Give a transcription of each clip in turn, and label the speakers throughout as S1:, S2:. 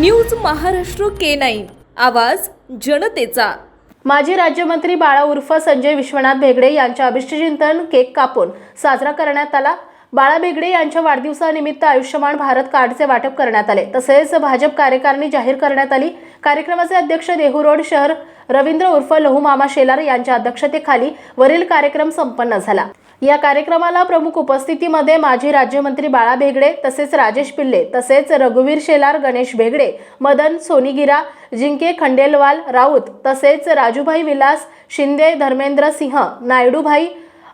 S1: News Maharashtra K nine. आवाज जनतेचा.
S2: माजी राज्यमंत्री बाळा उर्फ संजय विश्वनाथ भेगडे यांच्या अभिष्टचिंतन केक कापून साजरा करण्यात आला. बाळा भेगडे यांच्या वाढदिवसानिमित्त आयुष्यमान भारत कार्डचे वाटप करण्यात आले. तसेच भाजप कार्यकारिणी जाहीर करण्यात आली. कार्यक्रमाचे अध्यक्ष देहू रोड शहर रवींद्र उर्फ लहू मामा शेलार यांच्या अध्यक्षतेखाली वरील कार्यक्रम संपन्न झाला. या कार्यक्रमाला प्रमुख उपस्थितीमध्ये माजी राज्यमंत्री बाळा भेगडे तसेच राजेश पिल्ले तसेच रघुवीर शेलार गणेश भेगडे मदन सोनीगिरा जिंके खंडेलवाल राऊत तसेच राजूभाई विलास शिंदे धर्मेंद्र सिंह नायडूभाई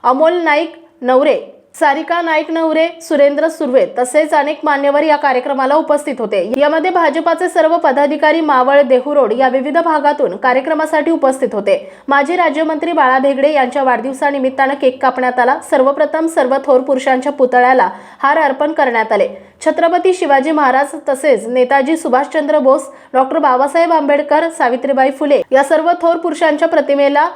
S2: अमोल नाईक नवरे सारिका नाईक नवरे सुरेंद्र सुर्वे तसेच अनेक मान्यवर या कार्यक्रमाला उपस्थित होते. यामध्ये भाजपाचे सर्व पदाधिकारी मावळ देहुरोड या विविध भागातून कार्यक्रमासाठी उपस्थित होते. माजी राज्यमंत्री बाळा भेगडे यांच्या वाढदिवसानिमित्तानं केक कापण्यात आला. सर्वप्रथम सर्व थोर पुरुषांच्या पुतळ्याला हार अर्पण करण्यात आले. छत्रपती शिवाजी महाराज तसेच नेताजी सुभाषचंद्र बोस डॉक्टर बाबासाहेब आंबेडकर सावित्रीबाई फुले या सर्व थोर पुरुषांच्या प्रतिमेला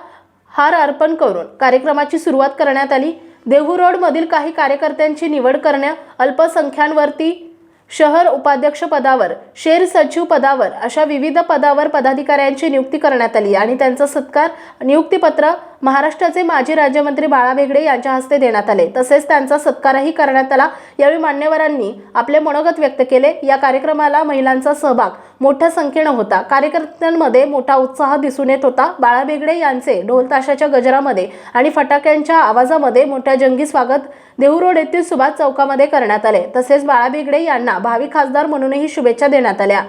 S2: हार अर्पण करून कार्यक्रमाची सुरुवात करण्यात आली. देहू रोडमधील काही कार्यकर्त्यांची निवड करण्या अल्पसंख्यांवरती शहर उपाध्यक्ष पदावर शेर सचिव पदावर अशा विविध पदावर पदाधिकाऱ्यांची नियुक्ती करण्यात आली आणि त्यांचा सत्कार नियुक्तीपत्र महाराष्ट्राचे माजी राज्यमंत्री बाळा बेगडे यांच्या हस्ते देण्यात आले. तसेच त्यांचा सत्कारही करण्यात आला. यावेळी मान्यवरांनी आपले मनोगत व्यक्त केले. या कार्यक्रमाला महिलांचा सहभाग मोठ्या संख्येनं होता. कार्यकर्त्यांमध्ये मोठा उत्साह दिसून येत होता. बाळा बेगडे यांचे ढोलताशाच्या गजरामध्ये आणि फटाक्यांच्या आवाजामध्ये मोठ्या जंगी स्वागत देहू रोड येथील सुभाष चौकामध्ये करण्यात आले. तसेच बाळा बेगडे यांना भावी खासदार म्हणूनही शुभेच्छा देण्यात आल्या.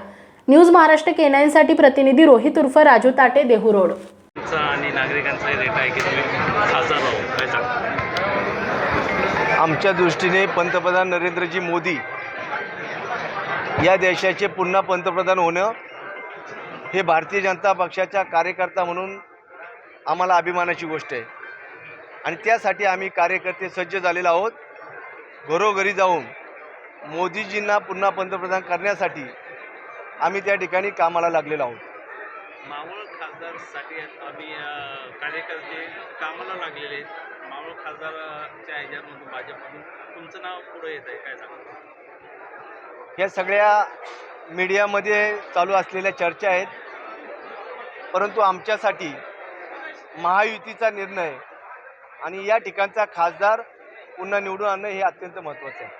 S2: न्यूज महाराष्ट्र केनाईनसाठी प्रतिनिधी रोहित उर्फ राजू ताटे देहू रोड.
S3: चा आणि नागरिकांचा रेट आहे की तुम्ही खासदार राहू काय सांगा
S4: आमच्या दृष्टीने पंतप्रधान नरेंद्रजी मोदी या देशाचे पुन्हा पंतप्रधान होणं हे भारतीय जनता पक्षाच्या कार्यकर्ता म्हणून आम्हाला अभिमानाची गोष्ट आहे. आणि त्यासाठी आम्ही कार्यकर्ते सज्ज झालेलो आहोत. घरोघरी जाऊन मोदीजींना पुन्हा पंतप्रधान करण्यासाठी आम्ही त्या ठिकाणी कामाला लागलेलो आहोत.
S3: मावळ खासदारसाठी आम्ही कार्यकर्ते कामाला लागलेले आहेत. मावळ खासदारच्या ह्याच्यामधून भाजपमधून तुमचं नाव पुढे येत आहे काय सांगा
S4: या सगळ्या मीडियामध्ये चालू असलेल्या चर्चा आहेत. परंतु आमच्यासाठी महायुतीचा निर्णय आणि या ठिकाणचा खासदार पुन्हा निवडून आणणं हे अत्यंत महत्त्वाचं आहे.